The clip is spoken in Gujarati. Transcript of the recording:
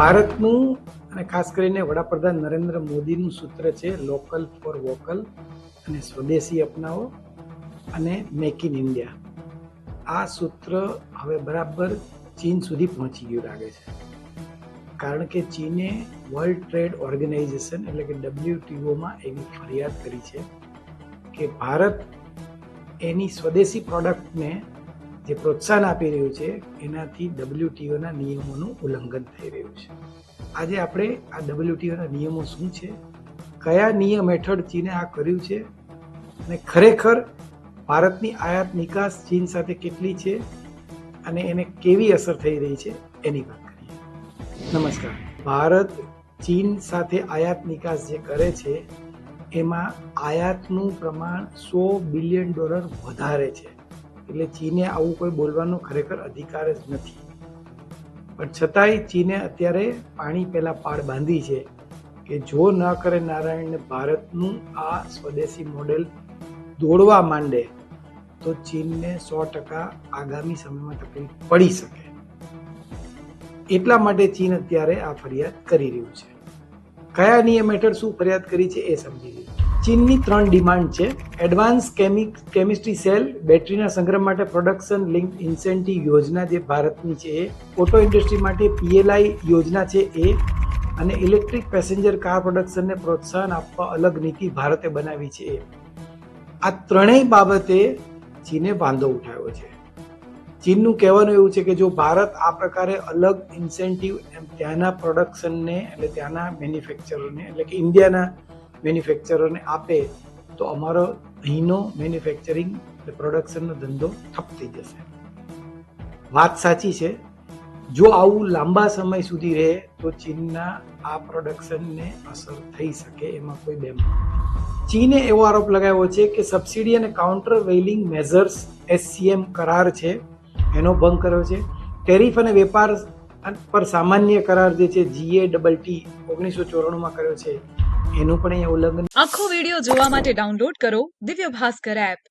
ભારતનું અને ખાસ કરીને વડાપ્રધાન નરેન્દ્ર મોદીનું સૂત્ર છે લોકલ ફોર વોકલ અને સ્વદેશી અપનાવો અને મેક ઇન ઇન્ડિયા આ સૂત્ર હવે બરાબર ચીન સુધી પહોંચી ગયું લાગે છે. કારણ કે ચીને વર્લ્ડ ટ્રેડ ઓર્ગેનાઇઝેશન એટલે કે ડબલ્યુટીઓમાં એવી ફરિયાદ કરી છે કે ભારત એની સ્વદેશી પ્રોડક્ટને જે પ્રોત્સાહન આપી રહ્યું છે, એનાથી ડબ્લ્યુટીઓના નિયમોનું ઉલ્લંઘન થઈ રહ્યું છે. આજે આપણે આ ડબલ્યુટીઓના નિયમો શું છે? કયા નિયમ હેઠળ ચીને આ કર્યું છે? અને ખરેખર ભારતની આયાત નિકાસ ચીન સાથે કેટલી છે? અને એને કેવી અસર થઈ રહી છે? એની વાત કરીએ. નમસ્કાર. ભારત ચીન સાથે આયાત નિકાસ જે કરે છે, એમાં આયાતનું પ્રમાણ સો બિલિયન ડોલર વધારે છે. એટલે ચીને આવું કોઈ બોલવાનો ખરેખર અધિકાર જ નથી. પણ છતાંય ચીને અત્યારે પાણી પહેલાં પાડ બાંધી છે કે જો ન કરે નારાયણને ભારતનું આ સ્વદેશી મોડેલ દોડવા માંડે, તો ચીનને સો ટકા આગામી સમયમાં તકલીફ પડી શકે. એટલા માટે ચીન અત્યારે આ ફરિયાદ કરી રહ્યું છે. કયા નિયમ હેઠળ શું ફરિયાદ કરી છે એ સમજી લઈએ ચીનની ત્રણ ડિમાન્ડ છે. એડવાન્સ કેમિક કેમિસ્ટ્રી સેલ બેટરીના સંગ્રહ માટે પ્રોડક્શન લિંક ઇન્સેન્ટિવ યોજના જે ભારતની છે એ ઓટો ઇન્ડસ્ટ્રી માટે પીએલઆઈ યોજના છે એ, અને ઇલેક્ટ્રિક પેસેન્જર કાર પ્રોડક્શનને પ્રોત્સાહન આપવા અલગ નીતિ ભારતે બનાવી છે એ. આ ત્રણેય બાબતે ચીને વાંધો ઉઠાવ્યો છે. ચીનનું કહેવાનું એવું છે કે જો ભારત આ પ્રકારે અલગ ઇન્સેન્ટિવ એમ ત્યાંના પ્રોડક્શનને એટલે ત્યાંના મેન્યુફેક્ચરરને એટલે કે ઇન્ડિયાના મેન્યુફેક્ચરરને આપે, તો અમારો અહીંનો મેન્યુફેક્ચરિંગ પ્રોડક્શનનો ધંધો ઠપ થઈ જશે. વાત સાચી છે. જો આવું લાંબા સમય સુધી રહે, તો ચીનના આ પ્રોડક્શનને અસર થઈ શકે એમાં કોઈ બેમ ચીને એવો આરોપ લગાવ્યો છે કે સબસિડી અને કાઉન્ટર વેલિંગ મેઝર્સ એસસીએમ કરાર છે. એનો ભંગ કર્યો છે. ટેરિફ અને વેપાર પર સામાન્ય કરાર જે છે જીએ ડબલ ટી ઓગણીસો ચોરાણુંમાં કર્યો છે. એનું પણ અહીંયા ઉલ્લંઘન આખો વીડિયો જોવા માટે ડાઉનલોડ કરો દિવ્ય ભાસ્કર એપ